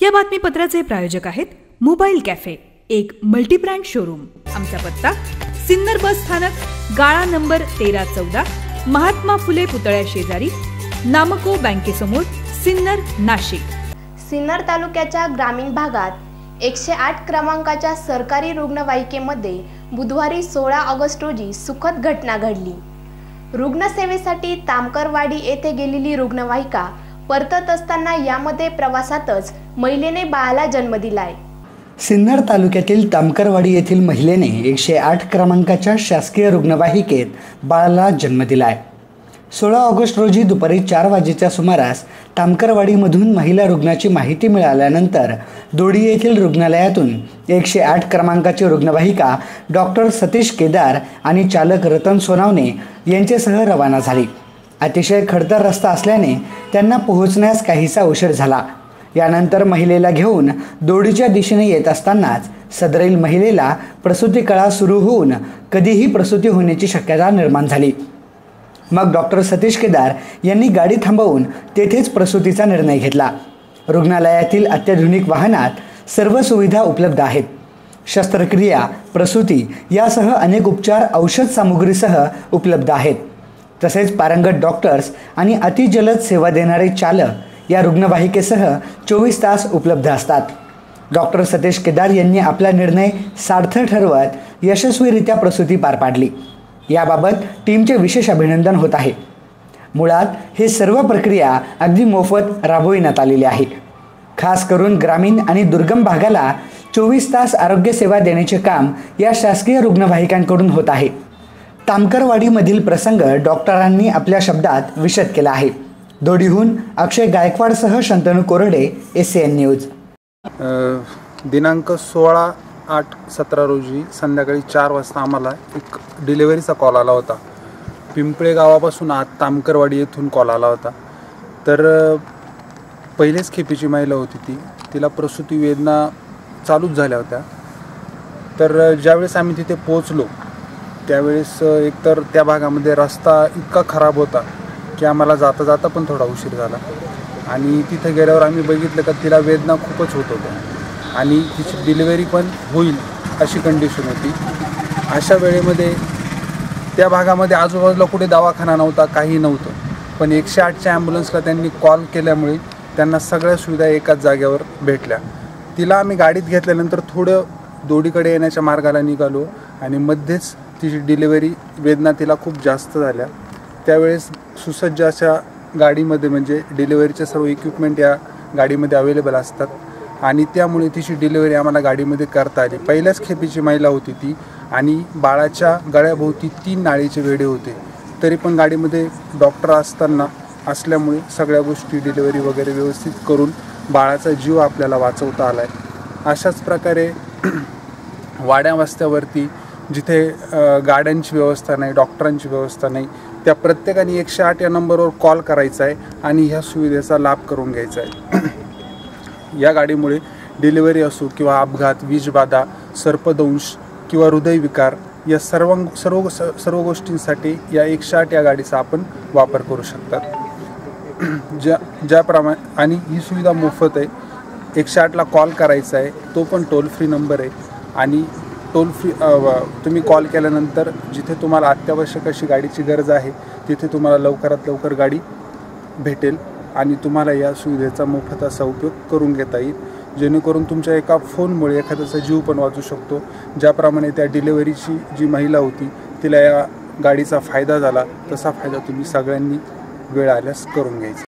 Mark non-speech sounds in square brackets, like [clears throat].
या बातमीपत्राचे प्रायोजक आहेत मोबाईल कॅफे एक मल्टीब्रँड शोरूम. आमचा पत्ता सिन्नर बस स्थानक गाळा नंबर तेरा चौदा महात्मा फुले पुतळ्या शेजारी नामको बँकेसमोर सिन्नर नाशिक. सिन्नर तालुक्याच्या ग्रामीण भागात एकशे आठ क्रमांकाच्या सरकारी रुग्णवाहिकेमध्ये बुधवारी सोळा ऑगस्ट रोजी सुखद घटना घडली. रुग्णसेवेसाठी तामकरवाडी येथे गेलेली रुग्णवाहिका परतत असताना यामध्ये प्रवासातच महिलेने बाळाला जन्म दिलाय. सिन्नर तालुक्यातील तामकरवाडी येथील महिलेने एकशे आठ क्रमांकाच्या शासकीय रुग्णवाहिकेत बाळाला जन्म दिलाय. सोळा ऑगस्ट रोजी दुपारी चार वाजेच्या सुमारास तामकरवाडीमधून महिला रुग्णाची माहिती मिळाल्यानंतर दोडी येथील रुग्णालयातून एकशे आठ क्रमांकाची रुग्णवाहिका डॉक्टर सतीश केदार आणि चालक रतन सोनावणे यांच्यासह रवाना झाली. अतिशय खडतर रस्ता असल्याने त्यांना पोहोचण्यास काहीसा उशीर झाला. यानंतर महिलेला घेऊन दोडीच्या दिशेने येत असतानाच सदरील महिलेला प्रसूती कळा सुरू होऊन कधीही प्रसूती होण्याची शक्यता निर्माण झाली. मग डॉक्टर सतीश केदार यांनी गाडी थांबवून तेथेच प्रसूतीचा निर्णय घेतला. रुग्णालयातील अत्याधुनिक वाहनात सर्व सुविधा उपलब्ध आहेत. शस्त्रक्रिया प्रसूती यासह अनेक उपचार औषध सामुग्रीसह उपलब्ध आहेत. तसेच पारंगत डॉक्टर्स आणि अतिजलद सेवा देणारे चालक या रुग्णवाहिकेसह चोवीस तास उपलब्ध असतात. डॉक्टर सतेश केदार यांनी आपला निर्णय सार्थ ठरवत यशस्वीरित्या प्रसूती पार पाडली. याबाबत टीमचे विशेष अभिनंदन होत आहे. मुळात हे सर्व प्रक्रिया अगदी मोफत राबविण्यात आलेली आहे. खास करून ग्रामीण आणि दुर्गम भागाला चोवीस तास आरोग्यसेवा देण्याचे काम या शासकीय रुग्णवाहिकांकडून होत आहे. तामकरवाडीमधील प्रसंग डॉक्टरांनी आपल्या शब्दात विशद केला आहे. दोडीहून अक्षय गायकवाडसह शंतनू कोरडे एस सी एन न्यूज दिनांक सोळा आठ सतरा रोजी संध्याकाळी चार वाजता आम्हाला एक डिलेवरीचा कॉल आला होता. पिंपळे गावापासून आत तामकरवाडी येथून कॉल आला होता. तर पहिलेच खेपीची महिला होती ती. तिला प्रसूती वेदना चालूच झाल्या होत्या. तर ज्यावेळेस आम्ही तिथे पोचलो त्यावेळेस एकतर त्या भागामध्ये रस्ता इतका खराब होता की आम्हाला जाता जाता पण थोडा उशीर झाला. आणि तिथं गेल्यावर आम्ही बघितलं का तिला वेदना खूपच होत होत्या. आणि तिची डिलिव्हरी पण होईल अशी कंडिशन होती. अशा वेळेमध्ये त्या भागामध्ये आजूबाजूला कुठे दवाखाना नव्हता काही नव्हतं. पण एकशे आठच्या ॲम्ब्युलन्सला त्यांनी कॉल केल्यामुळे त्यांना सगळ्या सुविधा एकाच जागेवर भेटल्या. तिला आम्ही गाडीत घेतल्यानंतर थोडं दोडीकडे येण्याच्या मार्गाला निघालो आणि मध्येच तिची डिलिव्हरी वेदना तिला खूप जास्त झाल्या. त्यावेळेस सुसज्ज अशा गाडीमध्ये म्हणजे डिलिव्हरीच्या सर्व इक्विपमेंट या गाडीमध्ये अवेलेबल असतात. आणि त्यामुळे तिची डिलिव्हरी आम्हाला गाडीमध्ये करता आली. पहिल्याच खेपीची महिला होती ती आणि बाळाच्या गळ्याभोवती तीन नाळीचे वेडे होते. तरी पण गाडीमध्ये डॉक्टर असताना असल्यामुळे सगळ्या गोष्टी डिलिव्हरी वगैरे व्यवस्थित करून बाळाचा जीव आपल्याला वाचवता आला आहे अशाच प्रकारे [clears throat] वाड्या वस्त्यावरती जिथे गाड्यांची व्यवस्था नाही डॉक्टरांची व्यवस्था नाही त्या प्रत्येकाने एकशे आठ या नंबरवर कॉल करायचा आहे आणि ह्या सुविधेचा लाभ करून घ्यायचा आहे. [clears throat] या गाडीमुळे डिलिव्हरी असो किंवा अपघात वीजबाधा सर्पदंश किंवा हृदयविकार या सर्व सर्व सर्व गोष्टींसाठी या एकशे आठ या गाडीचा आपण वापर करू शकतात. [clears throat] ज्या ज्याप्रमाणे आणि ही सुविधा मोफत आहे. एकशे आठला कॉल करायचा आहे तो पण टोल फ्री नंबर आहे. आणि टोल फ्री तुम्ही कॉल केल्यानंतर जिथे तुम्हाला अत्यावश्यक अशी गाडीची गरज आहे तिथे तुम्हाला लवकरात लवकर गाडी भेटेल आणि तुम्हाला या सुविधेचा मोफत असा उपयोग करून घेता येईल. जेणेकरून तुमच्या एका फोनमुळे एखाद्याचा जीव पण वाचू शकतो. ज्याप्रमाणे त्या डिलेवरीची जी महिला होती तिला या गाडीचा फायदा झाला तसा फायदा तुम्ही सगळ्यांनी वेळ आल्यास करून घ्यायचा.